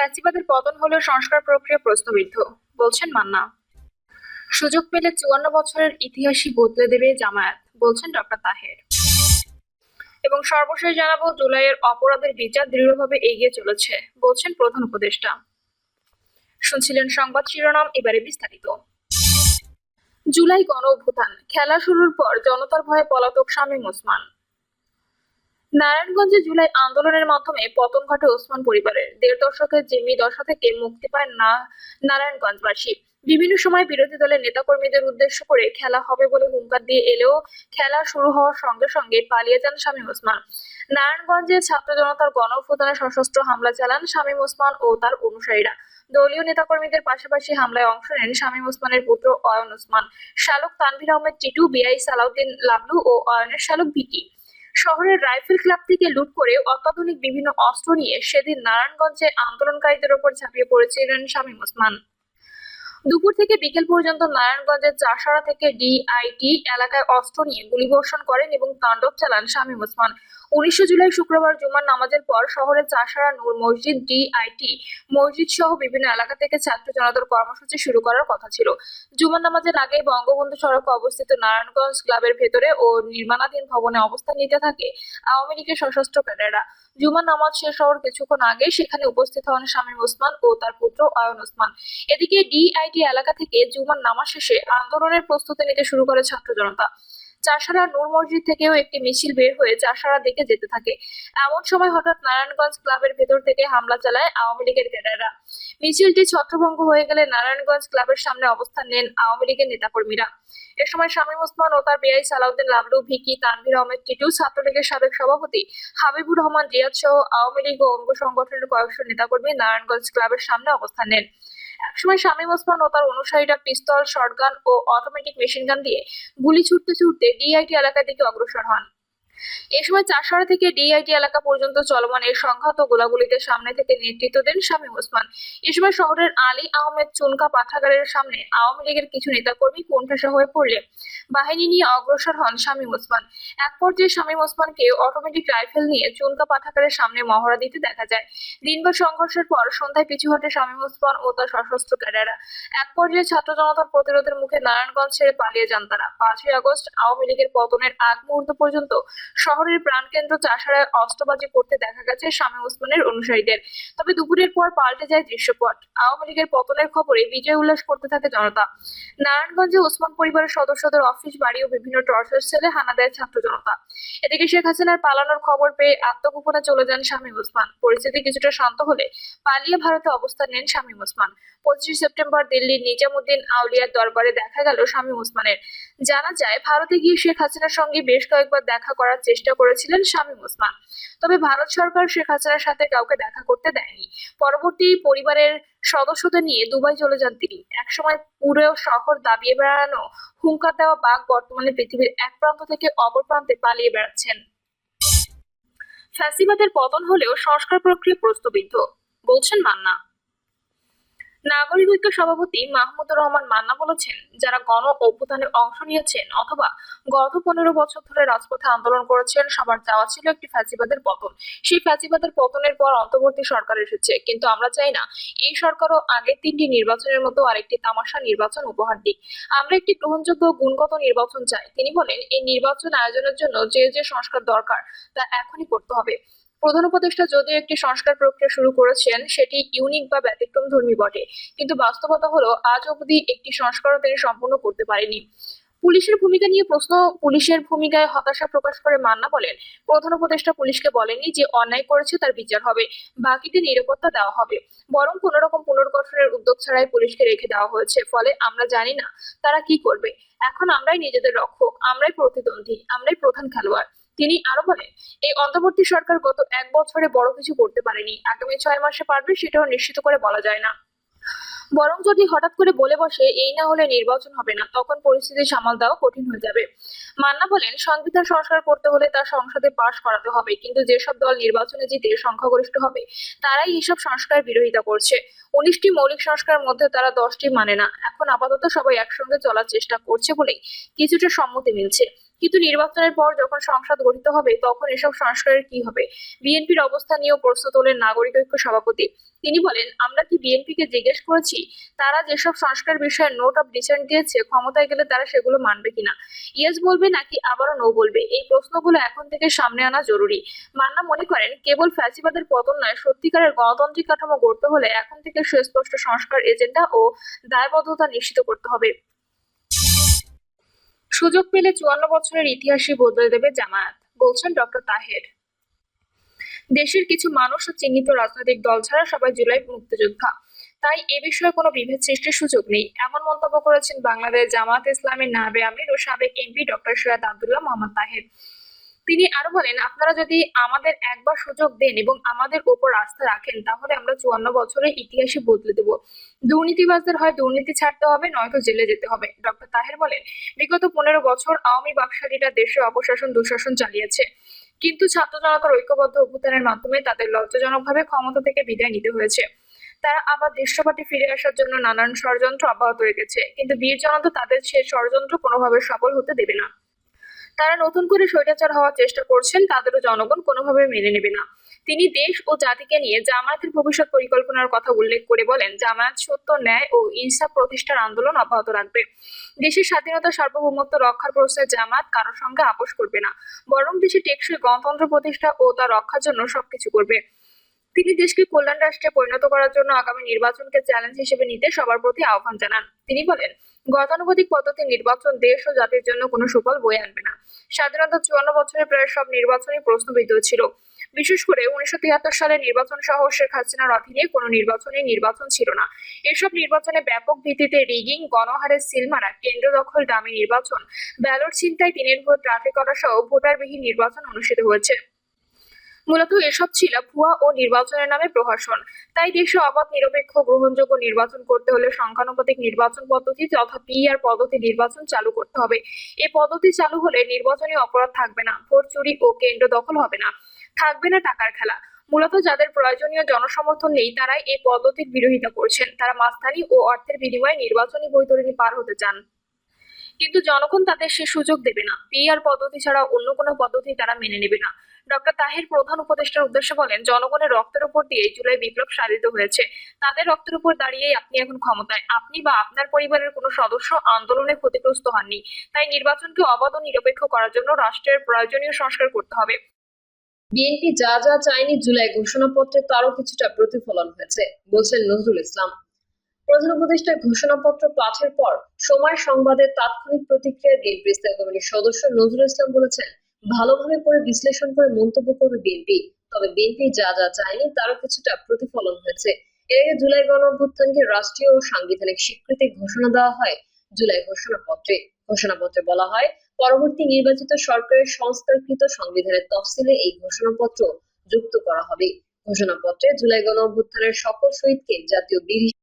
ফ্যাসিবাদের পতন হলেও সংস্কার প্রক্রিয়া প্রশ্নবিদ্ধ বলছেন মান্না। সুযোগ পেলে চুয়ান্ন বছরের ইতিহাসই বদলে দেবে জামায়াত, বলছেন ডক্টর তাহের। এবং সর্বশেষ জানাব, জুলাইয়ের অপরাধের বিচার দৃঢ়ভাবে এগিয়ে চলেছে, বলছেন প্রধান উপদেষ্টা। শুনছিলেন সংবাদ শিরোনাম, এবারে বিস্তারিত। জুলাই গণ অভ্যুত্থান খেলা শুরুর পর জনতার ভয়ে পলাতক শামীম ওসমান। নারায়ণগঞ্জে জুলাই আন্দোলনের মাধ্যমে পতন ঘটে ওসমান পরিবারের। দেড় দশকের জিম্মি দশা থেকে মুক্তি পায় না নারায়ণগঞ্জবাসী। বিভিন্ন সময় বিরোধী দলের নেতাকর্মীদের উদ্দেশ্য করে খেলা হবে বলে হুঙ্কার দিয়ে এলেও খেলা শুরু হওয়ার সঙ্গে সঙ্গে পালিয়ে যান শামীম ওসমান। নারায়ণগঞ্জে ছাত্র জনতার গণ অভ্যুত্থানে সশস্ত্র হামলা চালান শামীম ওসমান ও তার অনুসারীরা। দলীয় নেতাকর্মীদের পাশাপাশি হামলায় অংশ নেন শামীম ওসমানের পুত্র অয়ন ওসমান। শালক তানভীর আহমেদ টিটু বিআই সালাউদ্দিন লাবলু ও অয়নের শালক ভিকি। শহরের রাইফেল ক্লাব থেকে লুট করে অত্যাধুনিক বিভিন্ন অস্ত্র নিয়ে সেদিন নারায়ণগঞ্জে আন্দোলনকারীদের ওপর ঝাঁপিয়ে পড়েছিলেন শামীম ওসমান। দুপুর থেকে বিকেল পর্যন্ত নারায়ণগঞ্জের চাষাড়া থেকে ডিআইটি এলাকায় অস্ত্র নিয়ে গুলিবর্ষণ করেন এবং তাণ্ডব চালান শামীম ওসমান। উনিশে জুলাই শুক্রবার জুমার নামাজের পর শহরের চাষাড়া নূর মসজিদ, ডিআইটি মসজিদ সহ বিভিন্ন এলাকা থেকে ছাত্র জনতার কর্মসূচি শুরু করার কথা ছিল। জুমার নামাজের আগে বঙ্গবন্ধু সড়কে অবস্থিত নারায়ণগঞ্জ ক্লাবের ভেতরে ও নির্মাণাধীন ভবনে অবস্থান নিতে থাকে আওয়ামী লীগের সশস্ত্র ক্যাডাররা। জুমার নামাজ শেষ হওয়ার কিছুক্ষণ আগে সেখানে উপস্থিত হন শামীম ওসমান ও তার পুত্র অয়ন ওসমান। এদিকে ডিআইটি এলাকা থেকে জুমার নামাজ শেষে আন্দোলনের প্রস্তুতি নিতে শুরু করে ছাত্র জনতা। চাষারা নূর মসজিদ থেকেও একটি মিছিল বের হয়ে চাষারা দিকে যেতে থাকে। এমন সময় হঠাৎ নারায়ণগঞ্জ ক্লাবের ভেতর থেকে হামলা চালায় আওয়ামী লীগের ক্যাডাররা মিছিলটি ছত্রভঙ্গ হয়ে গেলে নারায়ণগঞ্জ ক্লাবের সামনে অবস্থান নেন আওয়ামী লীগের নেতাকর্মীরা। এ সময় শামীম ওসমান ও তার বেআই সালাউদ্দিন লাবলু, ভিকি, তানভীর আহমেদ টিটু, ছাত্রলীগের সাবেক সভাপতি হাবিবুর রহমান রিয়াদ সহ আওয়ামী লীগ ও অঙ্গ সংগঠনের কয়েকশো নেতাকর্মী নারায়ণগঞ্জ ক্লাবের সামনে অবস্থান নেন। একসময় শামীম ওসমান ও তার অনুসারীরা পিস্তল শর্টগান ও অটোমেটিক মেশিন গান দিয়ে গুলি ছুটতে ছুটতে ডিআইটি এলাকার দিকে অগ্রসর হন। এ সময় চাষাড়া থেকে ডিআইটি এলাকা পর্যন্ত চলমান এই সংঘাত ও গোলাগুলিতে সামনে থেকে নেতৃত্ব দেন শামীম ওসমান। এ সময় শহরের আলী আহমেদ চুনকা পাঠাগারের সামনে আওয়ামী লীগের কিছু নেতাকর্মী কোণঠাসা হয়ে পড়লে বাহিনী নিয়ে অগ্রসর হন শামীম ওসমান। এক পর্যায়ে শামীম ওসমানকে অটোমেটিক রাইফেল নিয়ে চুনকা পাঠাগারের সামনে মহড়া দিতে দেখা যায়। দিনভর সংঘর্ষের পর সন্ধ্যায় পিছু হটে শামীম ওসমান ও তার সশস্ত্র ক্যাডাররা। এক পর্যায়ে ছাত্র জনতার প্রতিরোধের মুখে নারায়ণগঞ্জ ছেড়ে পালিয়ে যান তারা। পাঁচই আগস্ট আওয়ামী লীগের পতনের আগ মুহূর্ত পর্যন্ত শহরের প্রাণকেন্দ্র চাষারায় অস্ত্রবাজি করতে দেখা গেছে শামীম ওসমানের অনুসারীদের। তবে দুপুরের পর পাল্টে যায় দৃশ্যপট। আওয়ামী লীগের পতনের খবরে বিজয় উল্লাস করতে থাকে জনতা। নারায়ণগঞ্জে ওসমান পরিবারের সদস্যদের অফিস, বাড়ি ও বিভিন্ন টর্চার সেলে হানা দেয় ছাত্র জনতা। এদিকে শেখ হাসিনার পালানোর খবর পেয়ে আত্মগোপনে চলে যান শামীম ওসমান। পরিস্থিতি কিছুটা শান্ত হলে পালিয়ে ভারতে অবস্থান নেন শামীম ওসমান। পঁচিশে সেপ্টেম্বর দিল্লির নিজামুদ্দিন আউলিয়ার দরবারে দেখা গেল শামীম ওসমানের। জানা যায়, ভারতে গিয়ে শেখ হাসিনার সঙ্গে বেশ কয়েকবার দেখা করার চেষ্টা করেছিলেন শামীম ওসমান। তবে ভারত সরকার শেখ হাসিনার সাথে কাউকে দেখা করতে দেয়নি। পরবর্তী পরিবারের সদস্যদের নিয়ে দুবাই চলে যান তিনি। একসময় পুরো শহর দাবিয়ে বেড়ানো, হুঙ্কার দেওয়া বাঘ বর্তমানে পৃথিবীর এক প্রান্ত থেকে অপর প্রান্তে পালিয়ে বেড়াচ্ছেন। ফ্যাসিবাদের পতন হলেও সংস্কার প্রক্রিয়া প্রস্তবিদ্ধ বলছেন মান্না। নাগরিক ঐক্য সভাপতি মাহমুদুর রহমান মান্না বলেছেন, যারা গণ অভ্যুত্থানে অংশ নিয়েছেন অথবা গত পনেরো বছর ধরে রাজপথে আন্দোলন করেছেন, সবার চাওয়া ছিল একটি ফ্যাসিবাদের পতন। সেই ফ্যাসিবাদের পতনের পর অন্তর্বর্তী সরকার এসেছে। কিন্তু আমরা চাই না, এই সরকারও আগের তিনটি নির্বাচনের মতো আরেকটি তামাশা নির্বাচন উপহার দিক। আমরা একটি গ্রহণযোগ্য গুণগত নির্বাচন চাই। তিনি বলেন, এই নির্বাচন আয়োজনের জন্য যে যে সংস্কার দরকার, তা এখনই করতে হবে। প্রধান উপদেষ্টা যদিও একটি সংস্কার প্রক্রিয়া শুরু করেছেন, সেটি ইউনিক বা ব্যতিক্রম ধর্মী বটে। কিন্তু বাস্তবতা হলো, আজ অবধি একটি সংস্কারও তিনি সম্পূর্ণ করতে পারেনি পুলিশের ভূমিকা নিয়ে প্রশ্ন পুলিশের ভূমিকায় হতাশা প্রকাশ করে মান্না বলেন, প্রধান উপদেষ্টা পুলিশকে বলেননি যে অন্যায় করেছে, তার বিচার হবে। বাকিতে নিরাপত্তা দেওয়া হবে। বরং কোন রকম পুনর্গঠনের উদ্যোগ ছাড়াই পুলিশকে রেখে দেওয়া হয়েছে। ফলে আমরা জানি না তারা কি করবে। এখন আমরাই নিজেদের রক্ষক, আমরাই প্রতিদ্বন্দ্বী, আমরাই প্রধান খেলোয়াড়। তিনি আরও বলেন, এই অন্তর্বর্তী সরকার গত এক বছরে বড় কিছু করতে পারেনি। আগামী ছয় মাসে পারবে সেটাও নিশ্চিত করে বলা যায় না। বরং যদি হঠাৎ করে বলে বসে, এই না হলে নির্বাচন হবে না, তখন পরিস্থিতি সামাল দেওয়া কঠিন হয়ে যাবে। মান্না বলেন, সংবিধান সংস্কার করতে হলে তা সংসদে পাশ করাতে হবে, কিন্তু যেসব দল নির্বাচনে জিতে সংখ্যাগরিষ্ঠ হবে, তারাই এসব সংস্কার বিরোধিতা করছে। উনিশটি মৌলিক সংস্কারের মধ্যে তারা দশটি মানে না। এখন আপাতত সবাই একসঙ্গে চলার চেষ্টা করছে বলেই কিছুটা সম্মতি মিলছে। কিন্তু নির্বাচনের পর যখন সংসদ গঠিত হবে, তখন এসব সংস্কারের কি হবে? বিএনপির অবস্থা নিয়েও প্রশ্ন তোলেন নাগরিক ঐক্য সভাপতি। তিনি বলেন, আমরা কি বিএনপিকে জিজ্ঞেস করেছি, তারা যেসব সংস্কার বিষয়ে নোট অফ ডিসেন্ট দিয়েছে, ক্ষমতায় গেলে তারা সেগুলো মানবে কিনা? ইয়েস বলবে নাকি আবারও নো বলবে? এই প্রশ্নগুলো এখন থেকে সামনে আনা জরুরি। মান্না মনে করেন, কেবল ফ্যাসিবাদের পতন নয়, সত্যিকারের গণতান্ত্রিক কাঠামো গড়তে হলে এখন থেকে সুস্পষ্ট সংস্কার এজেন্ডা ও দায়বদ্ধতা নিশ্চিত করতে হবে। সুযোগ পেলে চুয়ান্ন বছরের ইতিহাসে বদলে দেবে জামায়াত, বলছেন ডক্টর তাহের। দেশের কিছু মানুষ ও চিহ্নিত রাজনৈতিক দল ছাড়া সবাই জুলাই মুক্তিযোদ্ধা। তাই এ বিষয়ে কোনো বিভেদ সৃষ্টির সুযোগ নেই। এমন মন্তব্য করেছেন বাংলাদেশ জামাত ইসলামের নাবে আমির ও সাবেক এমপি ডক্টর সৈয়দ আবদুল্লাহ মোহাম্মদ তাহের। তিনি আরও বলেন, আপনারা যদি আমাদের একবার সুযোগ দেন এবং আমাদের উপর আস্থা রাখেন, তাহলে আমরা চুয়ান্ন বছরের ইতিহাসে বদলে দেব। দুর্নীতিবাজদের হয় দুর্নীতি ছাড়তে হবে, নয়তো জেলে যেতে হবে। ডক্টর তাহের বলেন, বিগত পনেরো বছর আওয়ামী বাকশালীরা দেশে অপশাসন, দুঃশাসন চালিয়েছে। কিন্তু ছাত্র জনতার ঐক্যবদ্ধ অভ্যুত্থানের মাধ্যমে তাদের লজ্জাজনকভাবে ক্ষমতা থেকে বিদায় নিতে হয়েছে। তারা আবার দেশসভাটি ফিরে আসার জন্য নানান ষড়যন্ত্র অব্যাহত রেখেছে। কিন্তু বীর জনতা তাদের সেই ষড়যন্ত্র কোনোভাবে সফল হতে দেবে না। তারা নতুন করে স্বৈরাচার হওয়ার চেষ্টা করছেন, তাদেরও জনগণ কোনোভাবে মেনে নেবে না। তিনি দেশ ও জাতিকে নিয়ে জামায়াতের ভবিষ্যৎ পরিকল্পনার কথা উল্লেখ করে বলেন, জামায়াত সত্য, ন্যায় ও ইনসাফ প্রতিষ্ঠার আন্দোলন অব্যাহত রাখবে। দেশের স্বাধীনতা, সার্বভৌমত্ব রক্ষার প্রশ্নে জামায়াত কারোর সঙ্গে আপোষ করবে না, বরং দেশে টেকসই গণতন্ত্র প্রতিষ্ঠা ও তা রক্ষার জন্য সবকিছু করবে। তিনি দেশকে কল্যাণ রাষ্ট্রে পরিণত করার জন্য আগামী নির্বাচনকে চ্যালেঞ্জ হিসেবে নিতে সবার প্রতি আহ্বান জানান। তিনি বলেন, গতানুগতিক পদ্ধতির নির্বাচন, দেশ ও জাতির জন্য কোনো সুফল বয়ে আনবে না। স্বাধীনতা চুয়ান্ন বছরের প্রায় সব নির্বাচনই প্রশ্নবিদ্ধ ছিল। বিশেষ করে উনিশশো তিয়াত্তর সালে নির্বাচন সহ শেখ হাসিনার অধীনে কোনো নির্বাচনই নির্বাচন ছিল না। এসব নির্বাচনে ব্যাপক ভিত্তিতে রিগিং গণহারের সিলমারা কেন্দ্র দখল, দামি নির্বাচন, ব্যালট ছিনতাই দিনের ভোট, ট্রাফিক করা সহ ভোটারবিহীন নির্বাচন অনুষ্ঠিত হয়েছে। মূলত এসব ছিল ভুয়া ও নির্বাচনের নামে প্রহসন। তাই দেশে অবাধ, নিরপেক্ষ, গ্রহণযোগ্য নির্বাচন করতে হলে সংখ্যানুপাতিক নির্বাচন পদ্ধতি তথা পিআর পদ্ধতি নির্বাচন চালু করতে হবে। এ পদ্ধতি চালু হলে নির্বাচনী অপরাধ থাকবে না, ভোট চুরি ও কেন্দ্র দখল হবে না, থাকবে না টাকার খেলা। মূলত যাদের প্রয়োজনীয় জনসমর্থন নেই, তারাই এই পদ্ধতির বিরোধিতা করছেন। তারা মাস্তানি ও অর্থের বিনিময়ে নির্বাচনী বৈতরণী পার হতে চান। কিন্তু জনগণ তাদের সে সুযোগ দেবে না। পিআর পদ্ধতি ছাড়া অন্য কোনো পদ্ধতি তারা মেনে নেবে না। ডক্টর তাহের প্রধান উপদেষ্টার উদ্দেশ্যে বলেন, জনগণের রক্তের উপর দিয়ে জুলাই বিপ্লব সাধিত হয়েছে। তাদের রক্তের উপর দাঁড়িয়েই আপনি এখন ক্ষমতায়। আপনি বা আপনার পরিবারের কোনো সদস্য আন্দোলনে ক্ষতিগ্রস্ত হননি। তাই নির্বাচনকে অবাধ ও নিরপেক্ষ করার জন্য রাষ্ট্রের প্রয়োজনীয় সংস্কার করতে হবে। বিএনপি যা যা চায়নি জুলাই ঘোষণাপত্রে তারও কিছুটা প্রতিফলন হয়েছে, বলছেন নজরুল ইসলাম। প্রধান উপদেষ্টার ঘোষণাপত্র পাঠের পর সময় সংবাদের তাৎক্ষণিক প্রতিক্রিয়ায় বিএনপি স্থায়ী কমিটির সদস্য নজরুল ইসলাম বলেছেন ভালোভাবে পরে বিশ্লেষণ করে মন্তব্য করবে বিএনপি তবে বিএনপি যা যা চায়নি, তারও কিছুটা প্রতিফলন হয়েছে। এর আগে জুলাই গণ অভ্যুত্থানকে রাষ্ট্রীয় ও সাংবিধানিক স্বীকৃতি ঘোষণা দেওয়া হয় জুলাই ঘোষণাপত্রে। ঘোষণাপত্রে বলা হয়, পরবর্তী নির্বাচিত সরকারের সংস্কারকৃত সংবিধানের তফসিলে এই ঘোষণাপত্র যুক্ত করা হবে। ঘোষণাপত্রে জুলাই গণ অভ্যুত্থানের সকল শহীদকে জাতীয় বীর